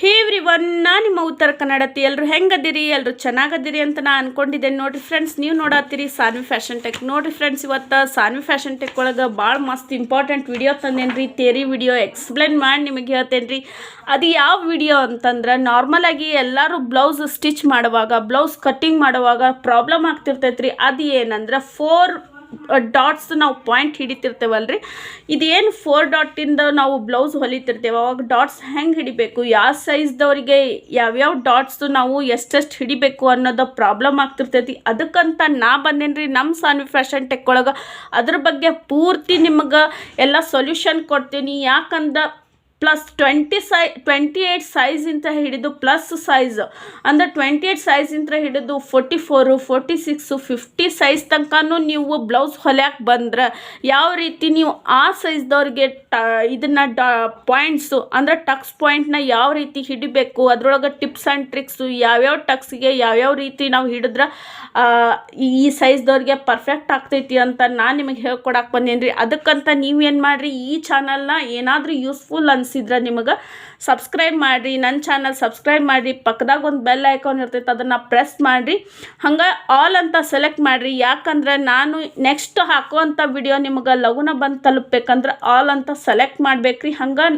ಹೇ every one ನಾ ನಿಮ್ಮ ಉತ್ತರ ಕನ್ನಡತಿ. ಎಲ್ಲರೂ ಹೆಂಗದಿರಿ? ಎಲ್ಲರೂ ಚೆನ್ನಾಗದಿರಿ ಅಂತ ನಾ ಅನ್ಕೊಂಡಿದ್ದೇನೆ. ನೋಡಿರಿ ಫ್ರೆಂಡ್ಸ್ ನೀವು ನೋಡತ್ತೀರಿ ಸಾನ್ವಿ ಫ್ಯಾಷನ್ ಟೆಕ್ ನೋಡಿರಿ ಫ್ರೆಂಡ್ಸ್ ಇವತ್ತು ಸಾನ್ವಿ ಫ್ಯಾಷನ್ ಟೆಕ್ ಒಳಗೆ ಭಾಳ ಮಸ್ತ್ ಇಂಪಾರ್ಟೆಂಟ್ ವಿಡಿಯೋ ತಂದೇನು ರೀ ತೇರಿ ವಿಡಿಯೋ ಎಕ್ಸ್ಪ್ಲೇನ್ ಮಾಡಿ ನಿಮಗೆ ಹೇಳ್ತೇನೆ ರೀ ಅದು ಯಾವ ವಿಡಿಯೋ ಅಂತಂದ್ರೆ ನಾರ್ಮಲಾಗಿ ಎಲ್ಲರೂ ಬ್ಲೌಸ್ ಸ್ಟಿಚ್ ಮಾಡುವಾಗ ಬ್ಲೌಸ್ ಕಟ್ಟಿಂಗ್ ಮಾಡುವಾಗ ಪ್ರಾಬ್ಲಮ್ ಆಗ್ತಿರ್ತೈತೆ ರೀ ಅದು ಏನಂದ್ರೆ ಫೋರ್ ಡಾಟ್ಸ್ ನಾವು ಪಾಯಿಂಟ್ ಹಿಡಿತಿರ್ತೇವಲ್ರಿ? ಇದೇನು ಫೋರ್ ಡಾಟಿಂದ ನಾವು ಬ್ಲೌಸ್ ಹೊಲಿತಿರ್ತೇವೆ, ಅವಾಗ ಡಾಟ್ಸ್ ಹೆಂಗೆ ಹಿಡಿಬೇಕು? ಯಾವ ಸೈಜ್ದವರಿಗೆ ಯಾವ್ಯಾವ ಡಾಟ್ಸ್ ನಾವು ಎಷ್ಟೆಷ್ಟು ಹಿಡಿಬೇಕು ಅನ್ನೋದು ಪ್ರಾಬ್ಲಮ್ ಆಗ್ತಿರ್ತೈತಿ. ಅದಕ್ಕಂತ ನಾ ಬಂದೇನ್ರಿ ನಮ್ಮ ಸಾನ್ವಿ ಫ್ಯಾಷನ್ ಟೆಕ್ ಒಳಗೆ ಅದ್ರ ಬಗ್ಗೆ ಪೂರ್ತಿ ನಿಮಗೆ ಎಲ್ಲ ಸೊಲ್ಯೂಷನ್ ಕೊಡ್ತೀನಿ. ಯಾಕಂದ ಪ್ಲಸ್ ಟ್ವೆಂಟಿ ಸೈ ಟ್ವೆಂಟಿ ಏಯ್ಟ್ ಸೈಜಿಂದ ಹಿಡಿದು ಪ್ಲಸ್ ಸೈಜ್ ಅಂದರೆ ಟ್ವೆಂಟಿ ಏಯ್ಟ್ ಇಂತ ಹಿಡಿದು forty four forty six fifty size ತನಕನೂ ನೀವು ಬ್ಲೌಸ್ ಹೊಲ್ಯಾಕೆ ಬಂದ್ರೆ ಯಾವ ರೀತಿ ನೀವು ಆ ಸೈಜ್ದವ್ರಿಗೆ ಟ, ಇದನ್ನು ಡ ಪಾಯಿಂಟ್ಸು ಅಂದರೆ ಟಕ್ಸ್ ಪಾಯಿಂಟ್ನ ಯಾವ ರೀತಿ ಹಿಡಿಬೇಕು, ಅದರೊಳಗೆ ಟಿಪ್ಸ್ ಆ್ಯಂಡ್ ಟ್ರಿಕ್ಸು ಯಾವ್ಯಾವ ಟಕ್ಸ್ಗೆ ಯಾವ್ಯಾವ ರೀತಿ ನಾವು ಹಿಡಿದ್ರೆ ಈ ಸೈಜ್ದವ್ರಿಗೆ ಪರ್ಫೆಕ್ಟ್ ಆಗ್ತೈತಿ ಅಂತ ನಾನು ನಿಮಗೆ ಹೇಳ್ಕೊಡಕ್ಕೆ ಬಂದೇನಿ ರೀ ಅದಕ್ಕಂತ ನೀವೇನು ಮಾಡಿರಿ, ಈ ಚಾನಲ್ನ ಏನಾದರೂ ಯೂಸ್ಫುಲ್ ಅನಿಸಿದ್ರೆ ನಿಮಗೆ ಸಬ್ಸ್ಕ್ರೈಬ್ ಮಾಡಿರಿ ನನ್ನ ಚಾನಲ್ ಸಬ್ಸ್ಕ್ರೈಬ್ ಮಾಡಿರಿ, ಪಕ್ಕದಾಗ ಒಂದು ಬೆಲ್ ಐಕಾನ್ ಇರ್ತೈತೆ, ಅದನ್ನು ಪ್ರೆಸ್ ಮಾಡಿರಿ. ಹಂಗೆ ಆಲ್ ಅಂತ ಸೆಲೆಕ್ಟ್ ಮಾಡಿರಿ. ಯಾಕಂದ್ರೆ ನಾನು ನೆಕ್ಸ್ಟ್ ಹಾಕುವಂಥ ವಿಡಿಯೋ ನಿಮಗೆ ಲಘುನ ಬಂದು ತಲುಪಬೇಕಂದ್ರೆ ಆಲ್ ಅಂತ ಸೆಲೆಕ್ಟ್ ಮಾಡಬೇಕ್ರಿ. ಹಂಗೆ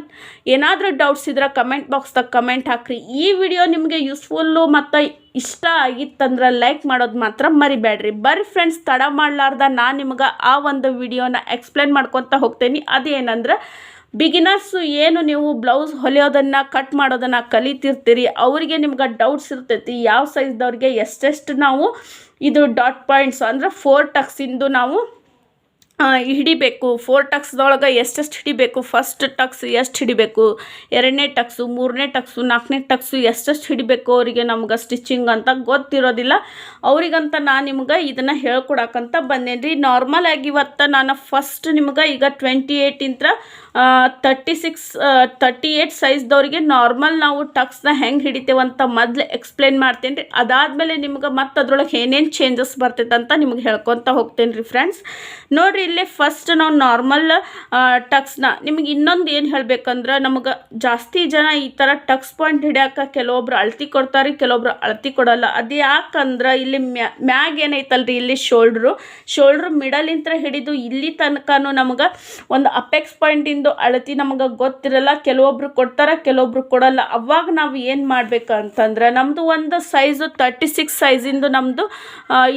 ಏನಾದರೂ ಡೌಟ್ಸ್ ಇದ್ರೆ ಕಮೆಂಟ್ ಬಾಕ್ಸ್ದಾಗ ಕಮೆಂಟ್ ಹಾಕ್ರಿ. ಈ ವಿಡಿಯೋ ನಿಮಗೆ ಯೂಸ್ಫುಲ್ಲು ಮತ್ತು ಇಷ್ಟ ಆಗಿತ್ತಂದ್ರೆ ಲೈಕ್ ಮಾಡೋದು ಮಾತ್ರ ಮರಿಬೇಡ್ರಿ. ಬರ್ರಿ ಫ್ರೆಂಡ್ಸ್ ತಡ ಮಾಡಲಾರ್ದ. ನಾನು ನಿಮ್ಗೆ ಆ ಒಂದು ವಿಡಿಯೋನ ಎಕ್ಸ್ಪ್ಲೇನ್ ಮಾಡ್ಕೊತ ಹೋಗ್ತೇನೆ. ಅದೇನಂದ್ರೆ ಬಿಗಿನರ್ಸು ಏನು ನೀವು ಬ್ಲೌಸ್ ಹೊಲಿಯೋದನ್ನು ಕಟ್ ಮಾಡೋದನ್ನು ಕಲಿತಿರ್ತೀರಿ, ಅವರಿಗೆ ನಿಮ್ಗೆ ಡೌಟ್ಸ್ ಇರ್ತೈತಿ, ಯಾವ ಸೈಜ್ದವ್ರಿಗೆ ಎಷ್ಟೆಷ್ಟು ನಾವು ಇದು ಡಾಟ್ ಪಾಯಿಂಟ್ಸ್ ಅಂದರೆ ಫೋರ್ ಟಕ್ಸಿಂದು ನಾವು ಹಿಡಿಬೇಕು. ಫೋರ್ ಟಕ್ಸ್ದೊಳಗೆ ಎಷ್ಟೆಷ್ಟು ಹಿಡಿಬೇಕು? ಫಸ್ಟ್ ಟಕ್ಸ್ ಎಷ್ಟು ಹಿಡಿಬೇಕು? ಎರಡನೇ ಟಕ್ಸು ಮೂರನೇ ಟಕ್ಸು ನಾಲ್ಕನೇ ಟಕ್ಸು ಎಷ್ಟೆಷ್ಟು ಹಿಡಿಬೇಕು ಅವರಿಗೆ ನಮ್ಗೆ ಸ್ಟಿಚಿಂಗ್ ಅಂತ ಗೊತ್ತಿರೋದಿಲ್ಲ. ಅವರಿಗಂತ ನಾನು ನಿಮ್ಗೆ ಇದನ್ನು ಹೇಳ್ಕೊಡಕ್ಕಂತ ಬಂದೇನಿ ರೀ ನಾರ್ಮಲ್ ಆಗಿ ಇವತ್ತು ನಾನು ಫಸ್ಟ್ ನಿಮ್ಗೆ ಈಗ ಟ್ವೆಂಟಿ ಏಯ್ಟಿಂತ್ರ ತರ್ಟಿ ಸಿಕ್ಸ್ ತರ್ಟಿ ಏಯ್ಟ್ ಸೈಜ್ದವ್ರಿಗೆ ನಾರ್ಮಲ್ ನಾವು ಟಕ್ಸ್ನ ಹೆಂಗೆ ಹಿಡಿತೇವಂತ ಮೊದಲು ಎಕ್ಸ್ಪ್ಲೇನ್ ಮಾಡ್ತೇನೆ ರೀ ಅದಾದಮೇಲೆ ನಿಮ್ಗೆ ಮತ್ತು ಅದ್ರೊಳಗೆ ಏನೇನು ಚೇಂಜಸ್ ಬರ್ತೈತೆ ಅಂತ ನಿಮ್ಗೆ ಹೇಳ್ಕೊತ ಹೋಗ್ತೇನೆ ರೀ ಫ್ರೆಂಡ್ಸ್ ನೋಡಿರಿ ಇಲ್ಲೇ ಫಸ್ಟ್ ನಾವು ನಾರ್ಮಲ್ ಟಕ್ಸ್ನ ನಿಮಗೆ ಇನ್ನೊಂದು ಏನು ಹೇಳ್ಬೇಕಂದ್ರೆ ನಮಗೆ ಜಾಸ್ತಿ ಜನ ಈ ಥರ ಟಕ್ಸ್ ಪಾಯಿಂಟ್ ಹಿಡಿಯೋಕೆ ಕೆಲವೊಬ್ರು ಅಳತಿ ಕೊಡ್ತಾರೆ, ಕೆಲವೊಬ್ರು ಅಳತಿ ಕೊಡಲ್ಲ. ಅದು ಯಾಕಂದ್ರೆ ಇಲ್ಲಿ ಮ್ಯಾ, ಮ್ಯಾಗ್ ಏನೈತಲ್ರಿ ಇಲ್ಲಿ ಶೋಲ್ಡ್ರು ಶೋಲ್ಡ್ರು ಮಿಡಲಿಂತ್ರ ಹಿಡಿದು ಇಲ್ಲಿ ತನಕನೂ ನಮಗೆ ಒಂದು ಅಪೆಕ್ಸ್ ಪಾಯಿಂಟಿಂದು ಅಳತಿ ನಮಗೆ ಗೊತ್ತಿರಲ್ಲ. ಕೆಲವೊಬ್ರು ಕೊಡ್ತಾರೆ, ಕೆಲವೊಬ್ರು ಕೊಡಲ್ಲ. ಅವಾಗ ನಾವು ಏನು ಮಾಡ್ಬೇಕಂತಂದ್ರೆ ನಮ್ಮದು ಒಂದು ಸೈಜು ತರ್ಟಿ ಸಿಕ್ಸ್ ಸೈಜಿಂದು ನಮ್ಮದು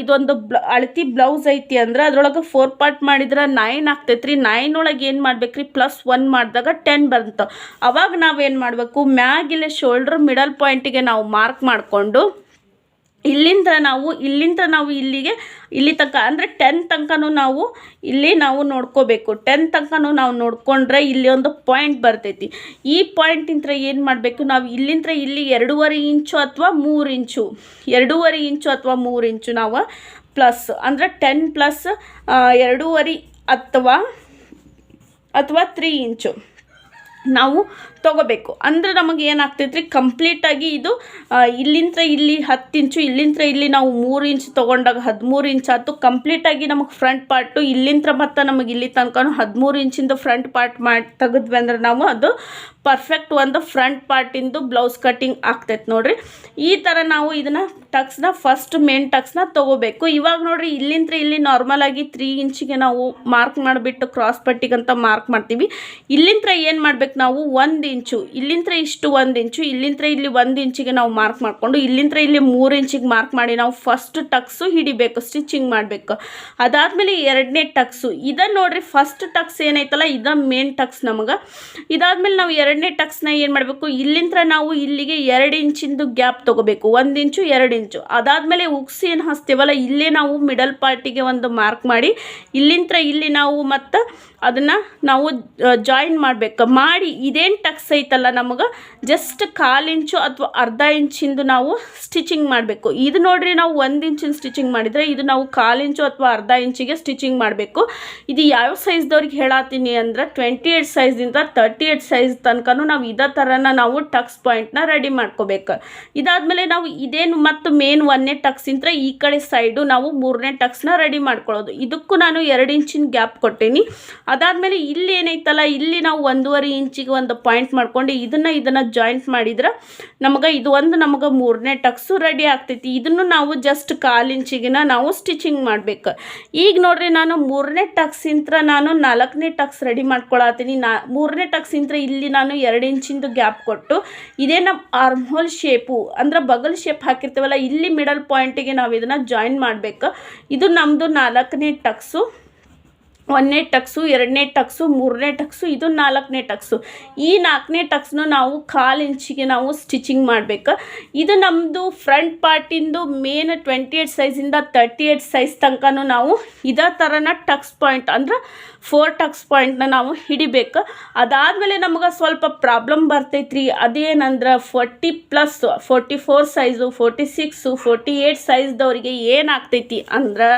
ಇದೊಂದು ಬ್ಲ, ಅಳತಿ ಬ್ಲೌಸ್ ಐತಿ ಅಂದ್ರೆ ಅದ್ರೊಳಗೆ ಫೋರ್ ಪಾರ್ಟ್ ಮಾಡಿದ್ರೆ ನೈನ್ ಆಗ್ತೈತ್ರಿ. ನೈನ್ ಒಳಗೆ ಏನು ಮಾಡ್ಬೇಕು ರೀ ಪ್ಲಸ್ ಒನ್ ಮಾಡಿದಾಗ ಟೆನ್ ಬಂತು. ಅವಾಗ ನಾವೇನು ಮಾಡಬೇಕು? ಮ್ಯಾಗಿಲೆ ಶೋಲ್ಡ್ರ್ ಮಿಡಲ್ ಪಾಯಿಂಟಿಗೆ ನಾವು ಮಾರ್ಕ್ ಮಾಡಿಕೊಂಡು ಇಲ್ಲಿಂದ ನಾವು ಇಲ್ಲಿಂದ ನಾವು ಇಲ್ಲಿಗೆ, ಇಲ್ಲಿ ತನಕ ಅಂದರೆ ಟೆನ್ ತನಕನೂ ನಾವು ಇಲ್ಲಿ ನಾವು ನೋಡ್ಕೋಬೇಕು. ಟೆನ್ ತನಕನೂ ನಾವು ನೋಡಿಕೊಂಡ್ರೆ ಇಲ್ಲಿ ಒಂದು ಪಾಯಿಂಟ್ ಬರ್ತೈತಿ. ಈ ಪಾಯಿಂಟಿಂದ ಏನು ಮಾಡಬೇಕು? ನಾವು ಇಲ್ಲಿಂದ ಇಲ್ಲಿ ಎರಡೂವರೆ ಇಂಚು ಅಥವಾ ಮೂರು ಇಂಚು ಎರಡೂವರೆ ಇಂಚು ಅಥವಾ ಮೂರು ಇಂಚು ನಾವು ಪ್ಲಸ್ ಅಂದರೆ ಟೆನ್ ಪ್ಲಸ್ ಎರಡೂವರೆ ಅಥವಾ ಅಥವಾ ತ್ರೀ ಇಂಚು. ನಾವು ತೊಗೋಬೇಕು. ಅಂದ್ರೆ ನಮಗೆ ಏನಾಗ್ತೈತ್ರಿ? ಕಂಪ್ಲೀಟಾಗಿ ಇದು ಇಲ್ಲಿಂದ ಇಲ್ಲಿ ಹತ್ತು ಇಂಚು ಇಲ್ಲಿಂದ ಇಲ್ಲಿ ನಾವು ಮೂರು ಇಂಚ್ ತೊಗೊಂಡಾಗ ಹದಿಮೂರು ಇಂಚ್ ಆಯ್ತು. ಕಂಪ್ಲೀಟಾಗಿ ನಮಗೆ ಫ್ರಂಟ್ ಪಾರ್ಟು ಇಲ್ಲಿಂದ ಮತ್ತು ನಮಗೆ ಇಲ್ಲಿ ತನಕ ಹದಿಮೂರು ಇಂಚಿಂದು ಫ್ರಂಟ್ ಪಾರ್ಟ್ ಮಾಡಿ ತೆಗೆದ್ವಿ ಅಂದ್ರೆ ನಾವು ಅದು ಪರ್ಫೆಕ್ಟ್ ಒಂದು ಫ್ರಂಟ್ ಪಾರ್ಟಿಂದು ಬ್ಲೌಸ್ ಕಟ್ಟಿಂಗ್ ಆಗ್ತೈತೆ ನೋಡ್ರಿ. ಈ ಥರ ನಾವು ಇದನ್ನು ಟಕ್ಸ್ನ ಫಸ್ಟ್ ಮೇನ್ ಟಕ್ಸ್ನ ತೊಗೋಬೇಕು. ಇವಾಗ ನೋಡ್ರಿ ಇಲ್ಲಿಂದ ಇಲ್ಲಿ ನಾರ್ಮಲಾಗಿ ತ್ರೀ ಇಂಚಿಗೆ ನಾವು ಮಾರ್ಕ್ ಮಾಡಿಬಿಟ್ಟು ಕ್ರಾಸ್ ಪಟ್ಟಿಗಂತ ಮಾರ್ಕ್ ಮಾಡ್ತೀವಿ. ಇಲ್ಲಿಂದ ಏನು ಮಾಡ್ಬೇಕು ನಾವು? ಒಂದು ಇಂಚು, ಇಲ್ಲಿಂತ್ರ ಇಷ್ಟು ಒಂದು ಇಂಚು, ಇಲ್ಲಿಂತ್ರ ಇಲ್ಲಿ ಒಂದು ಇಂಚಿಗೆ ನಾವು ಮಾರ್ಕ್ ಮಾಡಿಕೊಂಡು, ಇಲ್ಲಿಂತ್ರ ಇಲ್ಲಿ ಮೂರು ಇಂಚಿಗೆ ಮಾರ್ಕ್ ಮಾಡಿ ನಾವು ಫಸ್ಟ್ ಟಕ್ಸು ಹಿಡಿಬೇಕು ಸ್ಟಿಚಿಂಗ್ ಮಾಡಬೇಕು. ಅದಾದಮೇಲೆ ಎರಡನೇ ಟಕ್ಸು ಇದನ್ನು ನೋಡಿರಿ ಫಸ್ಟ್ ಟಕ್ಸ್ ಏನೈತಲ್ಲ ಇದ ಮೇನ್ ಟಕ್ಸ್ ನಮಗೆ. ಇದಾದಮೇಲೆ ನಾವು ಎರಡನೇ ಟಕ್ಸ್ನ ಏನು ಮಾಡಬೇಕು, ಇಲ್ಲಿಂತ್ರ ನಾವು ಇಲ್ಲಿಗೆ ಎರಡು ಇಂಚಿಂದು ಗ್ಯಾಪ್ ತೊಗೋಬೇಕು, ಒಂದು ಇಂಚು, ಎರಡು ಇಂಚು. ಅದಾದಮೇಲೆ ಉಗ್ಸಿ ಏನು ಹಚ್ತೀವಲ್ಲ, ಇಲ್ಲೇ ನಾವು ಮಿಡಲ್ ಪಾರ್ಟಿಗೆ ಒಂದು ಮಾರ್ಕ್ ಮಾಡಿ, ಇಲ್ಲಿಂತ್ರ ಇಲ್ಲಿ ನಾವು ಮತ್ತು ಅದನ್ನು ನಾವು ಜಾಯಿನ್ ಮಾಡಬೇಕು. ಮಾಡಿ, ಇದೇನು ಟಕ್ಸ್ ಐತಲ್ಲ ನಮಗೆ? ಜಸ್ಟ್ ಕಾಲು ಇಂಚು ಅಥವಾ ಅರ್ಧ ಇಂಚಿಂದು ನಾವು ಸ್ಟಿಚಿಂಗ್ ಮಾಡಬೇಕು. ಇದು ನೋಡ್ರಿ ನಾವು ಒಂದು ಇಂಚಿನ ಸ್ಟಿಚಿಂಗ್ ಮಾಡಿದರೆ ಇದು ನಾವು ಕಾಲು ಇಂಚು ಅಥವಾ ಅರ್ಧ ಇಂಚಿಗೆ ಸ್ಟಿಚಿಂಗ್ ಮಾಡಬೇಕು. ಇದು ಯಾವ ಸೈಜ್ದವ್ರಿಗೆ ಹೇಳತ್ತೀನಿ ಅಂದ್ರೆ ಟ್ವೆಂಟಿ ಏಯ್ಟ್ ಸೈಜ್ದಿಂದ ತರ್ಟಿ ಏಟ್ ಸೈಜ್ ತನಕನೂ ನಾವು ಇದೇ ಥರನ ನಾವು ಟಕ್ಸ್ ಪಾಯಿಂಟ್ನ ರೆಡಿ ಮಾಡ್ಕೋಬೇಕು. ಇದಾದಮೇಲೆ ನಾವು ಇದೇನು ಮತ್ತು ಮೇನ್ ಒಂದನೇ ಟಕ್ಸ್ ಇಂತ್ರ ಈ ಕಡೆ ಸೈಡು ನಾವು ಮೂರನೇ ಟಕ್ಸ್ನ ರೆಡಿ ಮಾಡ್ಕೊಳ್ಳೋದು ಇದಕ್ಕೂ ನಾನು ಎರಡು ಇಂಚಿನ ಗ್ಯಾಪ್ ಕೊಟ್ಟೀನಿ. ಅದಾದಮೇಲೆ ಇಲ್ಲಿ ಏನೈತಲ್ಲ, ಇಲ್ಲಿ ನಾವು ಒಂದೂವರೆ ಇಂಚಿಗೆ ಒಂದು ಪಾಯಿಂಟ್ ಮಾಡ್ಕೊಂಡು ಇದನ್ನು ಇದನ್ನು ಜಾಯಿಂಟ್ ಮಾಡಿದ್ರೆ ನಮಗೆ ಇದು ಒಂದು ನಮಗೆ ಮೂರನೇ ಟಕ್ಸು ರೆಡಿ ಆಗ್ತೈತಿ. ಇದನ್ನು ನಾವು ಜಸ್ಟ್ ಕಾಲು ಇಂಚಿಗಿನ ನಾವು ಸ್ಟಿಚಿಂಗ್ ಮಾಡ್ಬೇಕು. ಈಗ ನೋಡ್ರಿ, ನಾನು ಮೂರನೇ ಟಕ್ಸಿಂತ್ರ ನಾನು ನಾಲ್ಕನೇ ಟಕ್ಸ್ ರೆಡಿ ಮಾಡ್ಕೊಳತ್ತೀನಿ. ನಾ ಮೂರನೇ ಟಕ್ಸಿಂತ್ರ ಇಲ್ಲಿ ನಾನು ಎರಡು ಇಂಚಿಂದು ಗ್ಯಾಪ್ ಕೊಟ್ಟು ಇದೇ ನಮ್ಮ ಆರ್ಮ್ ಹೋಲ್ ಶೇಪು ಅಂದ್ರೆ ಬಗಲ್ ಶೇಪ್ ಹಾಕಿರ್ತೇವಲ್ಲ, ಇಲ್ಲಿ ಮಿಡಲ್ ಪಾಯಿಂಟಿಗೆ ನಾವು ಇದನ್ನು ಜಾಯಿನ್ ಮಾಡಬೇಕು. ಇದು ನಮ್ಮದು ನಾಲ್ಕನೇ ಟಕ್ಸು. ಒಂದನೇ ಟಕ್ಸು, ಎರಡನೇ ಟಕ್ಸು, ಮೂರನೇ ಟಕ್ಸು, ಇದು ನಾಲ್ಕನೇ ಟಕ್ಸು. ಈ ನಾಲ್ಕನೇ ಟಕ್ಸ್ನು ನಾವು ಕಾಲು ಇಂಚಿಗೆ ನಾವು ಸ್ಟಿಚಿಂಗ್ ಮಾಡಬೇಕು. ಇದು ನಮ್ಮದು ಫ್ರಂಟ್ ಪಾರ್ಟಿಂದು ಮೇನ್ ಟ್ವೆಂಟಿ ಏಯ್ಟ್ ಸೈಜಿಂದ ತರ್ಟಿ ಏಯ್ಟ್ ಸೈಜ್ ತನಕನೂ ನಾವು ಇದೇ ಥರನ ಟಕ್ಸ್ ಪಾಯಿಂಟ್ ಅಂದ್ರೆ ಫೋರ್ ಟಕ್ಸ್ ಪಾಯಿಂಟ್ನ ನಾವು ಹಿಡಿಬೇಕು. ಅದಾದಮೇಲೆ ನಮಗೆ ಸ್ವಲ್ಪ ಪ್ರಾಬ್ಲಮ್ ಬರ್ತೈತ್ರಿ. ಅದೇನಂದ್ರೆ forty plus, forty four size, forty six, forty eight ಸೈಜ್ದವರಿಗೆ ಏನಾಗ್ತೈತಿ ಅಂದ್ರೆ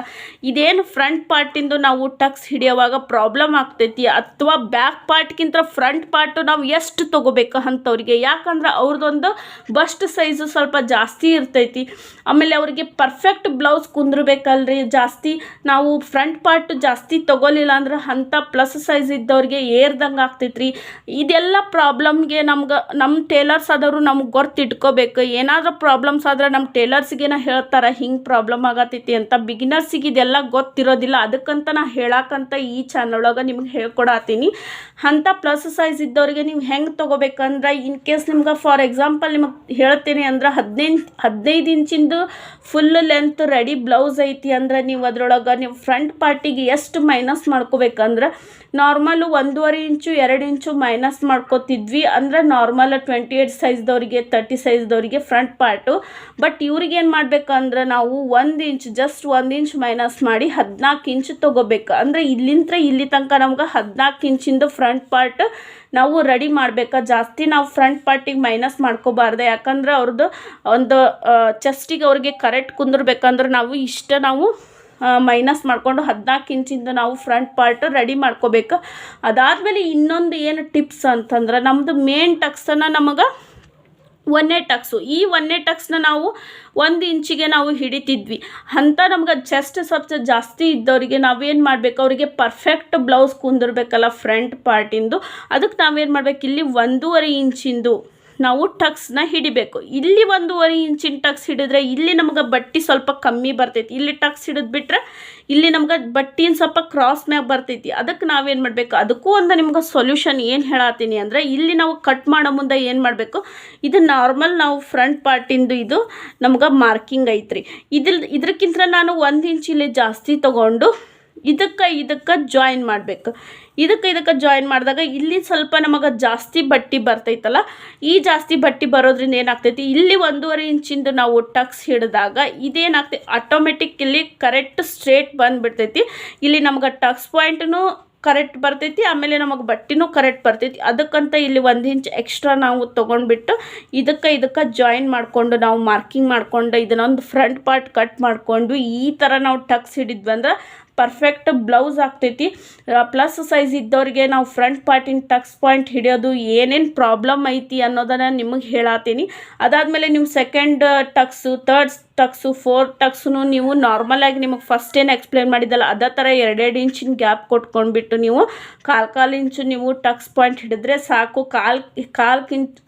ಇದೇನು ಫ್ರಂಟ್ ಪಾರ್ಟಿಂದು ನಾವು ಟಕ್ಸ್ ಹಿಡಿಯೋವಾಗ ಪ್ರಾಬ್ಲಮ್ ಆಗ್ತೈತಿ ಅಥವಾ ಬ್ಯಾಕ್ ಪಾರ್ಟ್ಗಿಂತ ಫ್ರಂಟ್ ಪಾರ್ಟು ನಾವು ಎಷ್ಟು ತೊಗೋಬೇಕು ಅಂಥವ್ರಿಗೆ ಯಾಕಂದ್ರೆ ಅವ್ರದ್ದೊಂದು ಬಸ್ಟ್ ಸೈಜು ಸ್ವಲ್ಪ ಜಾಸ್ತಿ ಇರ್ತೈತಿ. ಆಮೇಲೆ ಅವರಿಗೆ ಪರ್ಫೆಕ್ಟ್ ಬ್ಲೌಸ್ ಕುಂದಿರ್ಬೇಕಲ್ರಿ. ಜಾಸ್ತಿ ನಾವು ಫ್ರಂಟ್ ಪಾರ್ಟ್ ಜಾಸ್ತಿ ತೊಗೊಲಿಲ್ಲ ಅಂದ್ರೆ ಅಂಥ ಪ್ಲಸ್ ಸೈಜ್ ಇದ್ದವ್ರಿಗೆ ಏರ್ದಂಗೆ ಆಗ್ತೈತ್ರಿ. ಇದೆಲ್ಲ ಪ್ರಾಬ್ಲಮ್ಗೆ ನಮ್ಗೆ ನಮ್ಮ ಟೇಲರ್ಸ್ ಆದವರು ನಮ್ಗೆ ಗೊತ್ತು ಇಟ್ಕೋಬೇಕು. ಏನಾದರೂ ಪ್ರಾಬ್ಲಮ್ಸ್ ಆದ್ರೆ ನಮ್ಮ ಟೇಲರ್ಸ್ಗೇನ ಹೇಳ್ತಾರೆ, ಹಿಂಗೆ ಪ್ರಾಬ್ಲಮ್ ಆಗತ್ತೈತಿ ಅಂತ. ಬಿಗಿನರ್ಸಿಗೆ ಇದೆಲ್ಲ ಗೊತ್ತಿರೋದಿಲ್ಲ. ಅದಕ್ಕಂತ ನಾ ಹೇಳಕ್ಕಂತ ಈ ಚಾನಲ್ ಒಳಗೆ ನಿಮ್ಗೆ ಹೇಳ್ಕೊಡತ್ತೀನಿ ಅಂಥ ಪ್ಲಸ್ ಸೈಜ್ ಇದ್ದವ್ರಿಗೆ ನೀವು ಹೆಂಗೆ ತೊಗೋಬೇಕಂದ್ರೆ ಇನ್ ಕೇಸ್ ನಿಮ್ಗೆ ಫಾರ್ ಎಕ್ಸಾಂಪಲ್ ನಿಮಗೆ ಹೇಳ್ತೀನಿ ಅಂದ್ರೆ ಹದಿನೈದು ಹದಿನೈದು ಇಂಚಿಂದು ಫುಲ್ ಲೆಂತ್ ರೆಡಿ ಬ್ಲೌಸ್ ಐತಿ ಅಂದ್ರೆ ನೀವು ಅದರೊಳಗೆ ನೀವು ಫ್ರಂಟ್ ಪಾರ್ಟಿಗೆ ಎಷ್ಟು ಮೈನಸ್ ಮಾಡ್ಕೋಬೇಕಂದ್ರೆ ನಾರ್ಮಲು ಒಂದೂವರೆ ಇಂಚು, ಎರಡು ಇಂಚು ಮೈನಸ್ ಮಾಡ್ಕೋತಿದ್ವಿ ಅಂದ್ರೆ ನಾರ್ಮಲ್ ಟ್ವೆಂಟಿ ಏಯ್ಟ್ ಸೈಜ್ದವರಿಗೆ ತರ್ಟಿ ಸೈಜ್ದವರಿಗೆ ಫ್ರಂಟ್ ಪಾರ್ಟು ಬಟ್ ಇವ್ರಿಗೆ ಏನು ಮಾಡ್ಬೇಕಂದ್ರೆ ನಾವು ಒಂದು ಇಂಚ್ ಜಸ್ಟ್ ಒಂದು ಇಂಚ್ ಮೈನಸ್ ಮಾಡಿ ಹದಿನಾಲ್ಕು ಇಂಚ್ ತೊಗೋಬೇಕು. ಅಂದರೆ ಇಲ್ಲಿಂದ ಇಲ್ಲಿ ತನಕ ನಮ್ಗೆ ಹದಿನಾಲ್ಕು ಇಂಚಿಂದು ಫ್ರಂಟ್ ಪಾರ್ಟ್ ನಾವು ರೆಡಿ ಮಾಡಬೇಕಾ. ಜಾಸ್ತಿ ನಾವು ಫ್ರಂಟ್ ಪಾರ್ಟಿಗೆ ಮೈನಸ್ ಮಾಡ್ಕೋಬಾರ್ದು. ಯಾಕಂದ್ರೆ ಅವ್ರದ್ದು ಒಂದು ಚೆಸ್ಟಿಗೆ ಅವ್ರಿಗೆ ಕರೆಕ್ಟ್ ಕುಂದಿರ್ಬೇಕಂದ್ರೆ ನಾವು ಇಷ್ಟ ನಾವು ಮೈನಸ್ ಮಾಡಿಕೊಂಡು ಹದಿನಾಲ್ಕು ಇಂಚಿಂದು ನಾವು ಫ್ರಂಟ್ ಪಾರ್ಟ್ ರೆಡಿ ಮಾಡ್ಕೋಬೇಕು. ಅದಾದಮೇಲೆ ಇನ್ನೊಂದು ಏನು ಟಿಪ್ಸ್ ಅಂತಂದ್ರೆ ನಮ್ಮದು ಮೇನ್ ಟಕ್ಸನ್ನು ನಮಗೆ ಒಂದನೇ ಟಕ್ಸು. ಈ ಒಂದನೇ ಟಕ್ಸ್ನ ನಾವು ಒಂದು ಇಂಚಿಗೆ ನಾವು ಹಿಡಿತಿದ್ವಿ. ಅಂಥ ನಮ್ಗೆ ಚೆಸ್ಟ್ ಸ್ವಲ್ಪ ಜಾಸ್ತಿ ಇದ್ದವರಿಗೆ ನಾವೇನು ಮಾಡಬೇಕು? ಅವರಿಗೆ ಪರ್ಫೆಕ್ಟ್ ಬ್ಲೌಸ್ ಕುಂದಿರ್ಬೇಕಲ್ಲ ಫ್ರಂಟ್ ಪಾರ್ಟಿಂದು ಅದಕ್ಕೆ ನಾವೇನು ಮಾಡಬೇಕು? ಇಲ್ಲಿ ಒಂದೂವರೆ ಇಂಚಿಂದು ನಾವು ಟಕ್ಸ್ನ ಹಿಡಿಬೇಕು. ಇಲ್ಲಿ ಒಂದೂವರೆ ಇಂಚಿನ ಟಕ್ಸ್ ಹಿಡಿದ್ರೆ ಇಲ್ಲಿ ನಮ್ಗೆ ಬಟ್ಟೆ ಸ್ವಲ್ಪ ಕಮ್ಮಿ ಬರ್ತೈತಿ. ಇಲ್ಲಿ ಟಕ್ಸ್ ಹಿಡಿದ್ಬಿಟ್ರೆ ಇಲ್ಲಿ ನಮ್ಗೆ ಬಟ್ಟಿನ ಸ್ವಲ್ಪ ಕ್ರಾಸ್ ಮ್ಯಾಗ ಬರ್ತೈತಿ. ಅದಕ್ಕೆ ನಾವೇನು ಮಾಡಬೇಕು? ಅದಕ್ಕೂ ಒಂದು ನಿಮ್ಗೆ ಸೊಲ್ಯೂಷನ್ ಏನು ಹೇಳತ್ತೀನಿ ಅಂದರೆ ಇಲ್ಲಿ ನಾವು ಕಟ್ ಮಾಡೋ ಮುಂದೆ ಏನು ಮಾಡಬೇಕು? ಇದು ನಾರ್ಮಲ್ ನಾವು ಫ್ರಂಟ್ ಪಾರ್ಟಿಂದು ಇದು ನಮ್ಗೆ ಮಾರ್ಕಿಂಗ್ ಐತ್ರಿ. ಇದ್ರ ಇದಕ್ಕಿಂತ ನಾನು ಒಂದು ಇಂಚ್ ಇಲ್ಲಿ ಜಾಸ್ತಿ ತೊಗೊಂಡು ಇದಕ್ಕೆ ಇದಕ್ಕೆ ಜಾಯಿನ್ ಮಾಡಬೇಕು. ಇದಕ್ಕೆ ಇದಕ್ಕೆ ಜಾಯಿನ್ ಮಾಡಿದಾಗ ಇಲ್ಲಿ ಸ್ವಲ್ಪ ನಮಗೆ ಜಾಸ್ತಿ ಬಟ್ಟೆ ಬರ್ತೈತಲ್ಲ, ಈ ಜಾಸ್ತಿ ಬಟ್ಟೆ ಬರೋದ್ರಿಂದ ಏನಾಗ್ತೈತಿ, ಇಲ್ಲಿ ಒಂದೂವರೆ ಇಂಚಿಂದು ನಾವು ಟಕ್ಸ್ ಹಿಡಿದಾಗ ಇದೇನಾಗ್ತೈತಿ ಆಟೋಮೆಟಿಕ್ ಇಲ್ಲಿ ಕರೆಕ್ಟ್ ಸ್ಟ್ರೇಟ್ ಬಂದುಬಿಡ್ತೈತಿ. ಇಲ್ಲಿ ನಮ್ಗೆ ಟಕ್ಸ್ ಪಾಯಿಂಟ್ನು ಕರೆಕ್ಟ್ ಬರ್ತೈತಿ, ಆಮೇಲೆ ನಮಗೆ ಬಟ್ಟೆನೂ ಕರೆಕ್ಟ್ ಬರ್ತೈತಿ. ಅದಕ್ಕಂತ ಇಲ್ಲಿ ಒಂದು ಇಂಚ್ ಎಕ್ಸ್ಟ್ರಾ ನಾವು ತೊಗೊಂಡ್ಬಿಟ್ಟು ಇದಕ್ಕೆ ಇದಕ್ಕೆ ಜಾಯಿನ್ ಮಾಡಿಕೊಂಡು ನಾವು ಮಾರ್ಕಿಂಗ್ ಮಾಡಿಕೊಂಡು ಇದನ್ನೊಂದು ಫ್ರಂಟ್ ಪಾರ್ಟ್ ಕಟ್ ಮಾಡಿಕೊಂಡು ಈ ಥರ ನಾವು ಟಕ್ಸ್ ಹಿಡಿದ್ವಿ ಅಂದ್ರೆ ಪರ್ಫೆಕ್ಟ್ ಬ್ಲೌಸ್ ಆಗ್ತೈತಿ. ಪ್ಲಸ್ ಸೈಜ್ ಇದ್ದವ್ರಿಗೆ ನಾವು ಫ್ರಂಟ್ ಪಾರ್ಟಿನ ಟಕ್ಸ್ ಪಾಯಿಂಟ್ ಹಿಡಿಯೋದು ಏನೇನು ಪ್ರಾಬ್ಲಮ್ ಐತಿ ಅನ್ನೋದನ್ನು ನಿಮಗೆ ಹೇಳತ್ತೀನಿ ಅದಾದಮೇಲೆ ನೀವು second tucks third tucks, four ಟಕ್ಸ್ನು ನೀವು ನಾರ್ಮಲಾಗಿ ನಿಮಗೆ ಫಸ್ಟ್ ಏನು ಎಕ್ಸ್ಪ್ಲೇನ್ ಮಾಡಿದ್ದಲ್ಲ, ಅದೇ ಥರ ಎರಡೆರಡು ಇಂಚಿನ ಗ್ಯಾಪ್ ಕೊಟ್ಕೊಂಡ್ಬಿಟ್ಟು ನೀವು ಕಾಲು ಕಾಲು ಇಂಚು ನೀವು ಟಕ್ಸ್ ಪಾಯಿಂಟ್ ಹಿಡಿದ್ರೆ ಸಾಕು. ಕಾಲು ಕಾಲು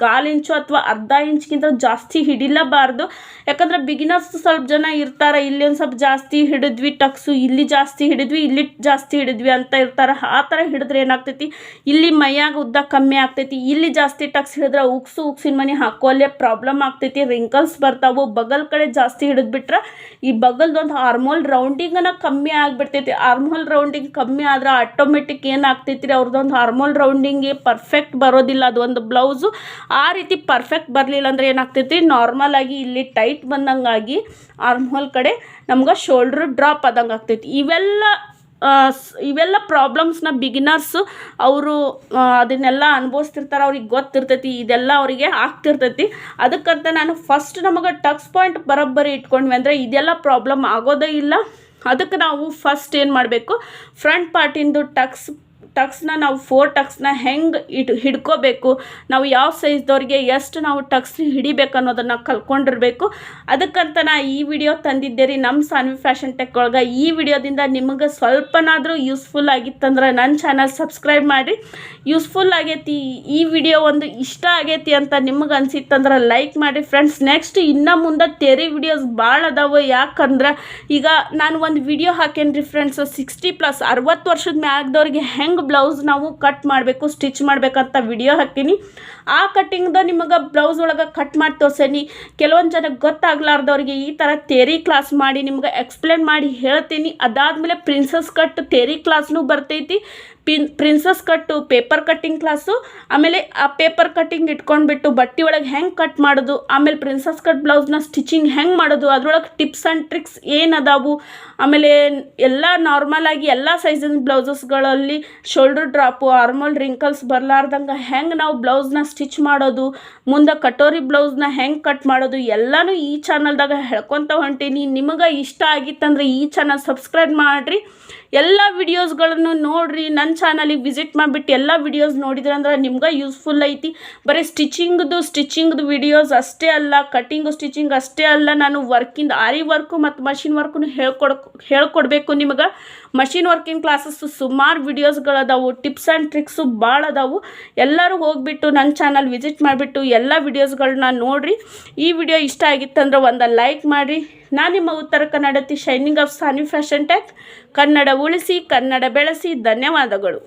ಕಾಲು ಇಂಚು ಅಥವಾ ಅರ್ಧ ಇಂಚ್ಗಿಂತ ಜಾಸ್ತಿ ಹಿಡಿಲಬಾರ್ದು. ಯಾಕಂದ್ರೆ ಬಿಗಿನರ್ಸ್ ಸ್ವಲ್ಪ ಜನ ಇರ್ತಾರೆ, ಇಲ್ಲಿ ಒಂದು ಸ್ವಲ್ಪ ಜಾಸ್ತಿ ಹಿಡಿದ್ವಿ, ಟಕ್ಸು ಇಲ್ಲಿ ಜಾಸ್ತಿ ಹಿಡಿದ್ವಿ, ಇಲ್ಲಿ ಜಾಸ್ತಿ ಹಿಡಿದ್ವಿ ಅಂತ ಇರ್ತಾರೆ. ಆ ಥರ ಹಿಡಿದ್ರೆ ಏನಾಗ್ತೈತಿ? ಇಲ್ಲಿ ಮೈಯಾಗ ಉದ್ದ ಕಮ್ಮಿ ಆಗ್ತೈತಿ, ಇಲ್ಲಿ ಜಾಸ್ತಿ ಟಕ್ಸ್ ಹಿಡಿದ್ರೆ ಉಕ್ಸು ಉಕ್ಸಿನ ಮನೆ ಹಾಕೋಲ್ಲೇ ಪ್ರಾಬ್ಲಮ್ ಆಗ್ತೈತಿ. ರಿಂಕಲ್ಸ್ ಬರ್ತಾವು, ಬಗಲ್ ಕಡೆ ಜಾಸ್ತಿ ಹಿಡಿದ್ಬಿಟ್ರೆ ಈ ಬಗಲ್ದೊಂದು ಹಾರ್ಮೋಲ್ ರೌಂಡಿಂಗನ ಕಮ್ಮಿ ಆಗಿಬಿಡ್ತೈತಿ. ಹಾರ್ಮೋಲ್ ರೌಂಡಿಂಗ್ ಕಮ್ಮಿ ಆದ್ರೆ ಆಟೋಮೆಟಿಕ್ ಏನಾಗ್ತೈತಿ ರೀ ಅವ್ರದ್ದೊಂದು ಹಾರ್ಮೋಲ್ ರೌಂಡಿಂಗ್ಗೆ ಪರ್ಫೆಕ್ಟ್ ಬರೋದಿಲ್ಲ. ಅದು ಒಂದು ಬ್ಲೌಸು ಆ ರೀತಿ ಪರ್ಫೆಕ್ಟ್ ಬರಲಿಲ್ಲ ಅಂದ್ರೆ ಏನಾಗ್ತೈತಿ ನಾರ್ಮಲ್ ಆಗಿ ಇಲ್ಲಿ ಟೈಟ್ ಬಂದಂಗಾಗಿ ಆರ್ಮೋಲ್ ಕಡೆ ನಮ್ಗೆ ಶೋಲ್ಡ್ರ್ ಡ್ರಾಪ್ ಆದಂಗೆ ಆಗ್ತೈತಿ. ಇವೆಲ್ಲ ಇವೆಲ್ಲ ಪ್ರಾಬ್ಲಮ್ಸ್ನ ಬಿಗಿನರ್ಸು ಅವರು ಅದನ್ನೆಲ್ಲ ಅನುಭವಿಸ್ತಿರ್ತಾರೆ, ಅವ್ರಿಗೆ ಗೊತ್ತಿರ್ತೈತಿ, ಇದೆಲ್ಲ ಅವರಿಗೆ ಆಗ್ತಿರ್ತೈತಿ. ಅದಕ್ಕಂತ ನಾನು ಫಸ್ಟ್ ನಮಗೆ ಟಕ್ಸ್ ಪಾಯಿಂಟ್ ಬರೋಬ್ಬರಿ ಇಟ್ಕೊಂಡ್ವಿ ಅಂದರೆ ಇದೆಲ್ಲ ಪ್ರಾಬ್ಲಮ್ ಆಗೋದೇ ಇಲ್ಲ. ಅದಕ್ಕೆ ನಾವು ಫಸ್ಟ್ ಏನು ಮಾಡಬೇಕು? ಫ್ರಂಟ್ ಪಾರ್ಟಿಂದು ಟಕ್ಸ್ ಟಕ್ಸ್ನ ನಾವು ಫೋರ್ ಟಕ್ಸ್ನ ಹೆಂಗೆ ಇಟ್, ಹಿಡ್ಕೋಬೇಕು, ನಾವು ಯಾವ ಸೈಜ್ದವ್ರಿಗೆ ಎಷ್ಟು ನಾವು ಟಕ್ಸ್ ಹಿಡಿಬೇಕು ಅನ್ನೋದನ್ನು ಕಲ್ಕೊಂಡಿರಬೇಕು. ಅದಕ್ಕಂತ ನಾ ಈ ವಿಡಿಯೋ ತಂದಿದ್ದೆ ರೀ ನಮ್ಮ ಸಾನ್ವಿ ಫ್ಯಾಷನ್ ಟೆಕ್ ಒಳಗೆ. ಈ ವಿಡಿಯೋದಿಂದ ನಿಮಗೆ ಸ್ವಲ್ಪನಾದರೂ ಯೂಸ್ಫುಲ್ ಆಗಿತ್ತಂದ್ರೆ ನನ್ನ ಚಾನಲ್ ಸಬ್ಸ್ಕ್ರೈಬ್ ಮಾಡಿ ಯೂಸ್ಫುಲ್ ಆಗೈತಿ, ಈ ವಿಡಿಯೋ ಒಂದು ಇಷ್ಟ ಆಗೈತಿ ಅಂತ ನಿಮಗೆ ಅನ್ಸಿತ್ತಂದ್ರೆ ಲೈಕ್ ಮಾಡಿ ಫ್ರೆಂಡ್ಸ್ ನೆಕ್ಸ್ಟ್ ಇನ್ನು ಮುಂದೆ ತೆರಿ ವಿಡಿಯೋಸ್ ಭಾಳ ಅದಾವೆ. ಯಾಕಂದ್ರೆ ಈಗ ನಾನು ಒಂದು ವಿಡಿಯೋ ಹಾಕೇನಿ ರೀ ಫ್ರೆಂಡ್ಸ್ ಸಿಕ್ಸ್ಟಿ ಪ್ಲಸ್ ಅರವತ್ತು ವರ್ಷದ ಮ್ಯಾಗ್ದವ್ರಿಗೆ ಹೆಂಗೆ ಬ್ಲೌಸ್ ನಾವು ಕಟ್ ಮಾಡಬೇಕು, ಸ್ಟಿಚ್ ಮಾಡಬೇಕಂತ ವಿಡಿಯೋ ಹಾಕ್ತೀನಿ. ಆ ಕಟ್ಟಿಂಗ್ದ ನಿಮಗೆ ಬ್ಲೌಸ್ ಒಳಗೆ ಕಟ್ ಮಾಡಿ ತೋರ್ಸೇನಿ. ಕೆಲವೊಂದು ಜನಕ್ಕೆ ಗೊತ್ತಾಗ್ಲಾರ್ದವ್ರಿಗೆ ಈ ಥರ ತೇರಿ ಕ್ಲಾಸ್ ಮಾಡಿ ನಿಮ್ಗೆ ಎಕ್ಸ್ಪ್ಲೇನ್ ಮಾಡಿ ಹೇಳ್ತೀನಿ. ಅದಾದಮೇಲೆ ಪ್ರಿನ್ಸಸ್ ಕಟ್ ತೇರಿ ಕ್ಲಾಸ್ನೂ ಬರ್ತೈತಿ. Pin princess cut paper cutting class ಆಮೇಲೆ ಆ ಪೇಪರ್ ಕಟ್ಟಿಂಗ್ ಇಟ್ಕೊಂಡ್ಬಿಟ್ಟು ಬಟ್ಟೆ ಒಳಗೆ ಹೆಂಗೆ ಕಟ್ ಮಾಡೋದು, ಆಮೇಲೆ ಪ್ರಿನ್ಸಸ್ ಕಟ್ ಬ್ಲೌಸ್ನ ಸ್ಟಿಚಿಂಗ್ ಹೆಂಗೆ ಮಾಡೋದು, ಅದ್ರೊಳಗೆ ಟಿಪ್ಸ್ ಆ್ಯಂಡ್ ಟ್ರಿಕ್ಸ್ ಏನದಾವು ಆಮೇಲೆ ಎಲ್ಲ ನಾರ್ಮಲಾಗಿ ಎಲ್ಲ ಸೈಜಿನ ಬ್ಲೌಸಸ್ಗಳಲ್ಲಿ ಶೋಲ್ಡರ್ ಡ್ರಾಪು ಆರ್ಮಲ್ ರಿಂಕಲ್ಸ್ ಬರಲಾರ್ದಂಗೆ ಹೆಂಗೆ ನಾವು ಬ್ಲೌಸ್ನ ಸ್ಟಿಚ್ ಮಾಡೋದು, ಮುಂದೆ ಕಟೋರಿ ಬ್ಲೌಸ್ನ ಹೆಂಗೆ ಕಟ್ ಮಾಡೋದು, ಎಲ್ಲನೂ ಈ ಚಾನಲ್ದಾಗ ಹೇಳ್ಕೊತ ಹೊಂಟೀನಿ. ನಿಮಗೆ ಇಷ್ಟ ಆಗಿತ್ತಂದ್ರೆ ಈ ಚಾನಲ್ ಸಬ್ಸ್ಕ್ರೈಬ್ ಮಾಡಿರಿ. ಎಲ್ಲ ವಿಡಿಯೋಸ್ಗಳನ್ನು ನೋಡಿರಿ ನನ್ನ ಚಾನಲಿಗೆ ವಿಸಿಟ್ ಮಾಡಿಬಿಟ್ಟು ಎಲ್ಲ ವಿಡಿಯೋಸ್ ನೋಡಿದ್ರೆ ಅಂದ್ರೆ ನಿಮ್ಗೆ ಯೂಸ್ಫುಲ್ ಐತಿ. ಬರೀ ಸ್ಟಿಚಿಂಗ್ದು ಸ್ಟಿಚಿಂಗ್ದು ವಿಡಿಯೋಸ್ ಅಷ್ಟೇ ಅಲ್ಲ ಕಟ್ಟಿಂಗು ಸ್ಟಿಚಿಂಗ್ ಅಷ್ಟೇ ಅಲ್ಲ, ನಾನು ವರ್ಕಿಂದ ಆರಿ ವರ್ಕು ಮತ್ತು ಮಷಿನ್ ವರ್ಕು ಹೇಳ್ಕೊಡ್, ಹೇಳ್ಕೊಡ್ಬೇಕು ನಿಮಗೆ. ಮಷಿನ್ ವರ್ಕಿಂಗ್ ಕ್ಲಾಸಸ್ಸು ಸುಮಾರು ವಿಡಿಯೋಸ್ಗಳದಾವು ಟಿಪ್ಸ್ ಆ್ಯಂಡ್ ಟ್ರಿಕ್ಸು ಭಾಳ ಅದಾವು. ಎಲ್ಲರೂ ಹೋಗಿಬಿಟ್ಟು ನನ್ನ ಚಾನಲ್ ವಿಸಿಟ್ ಮಾಡಿಬಿಟ್ಟು ಎಲ್ಲ ವಿಡಿಯೋಸ್ಗಳನ್ನ ನೋಡಿರಿ. ಈ ವಿಡಿಯೋ ಇಷ್ಟ ಆಗಿತ್ತಂದ್ರೆ ಒಂದು ಲೈಕ್ ಮಾಡಿರಿ. ನಾನು ನಿಮ್ಮ ಉತ್ತರ ಕನ್ನಡತಿ shining of Sani fashion tech Kannada ಉಳಿಸಿ ಕನ್ನಡ ಬೆಳೆಸಿ ಧನ್ಯವಾದಗಳು.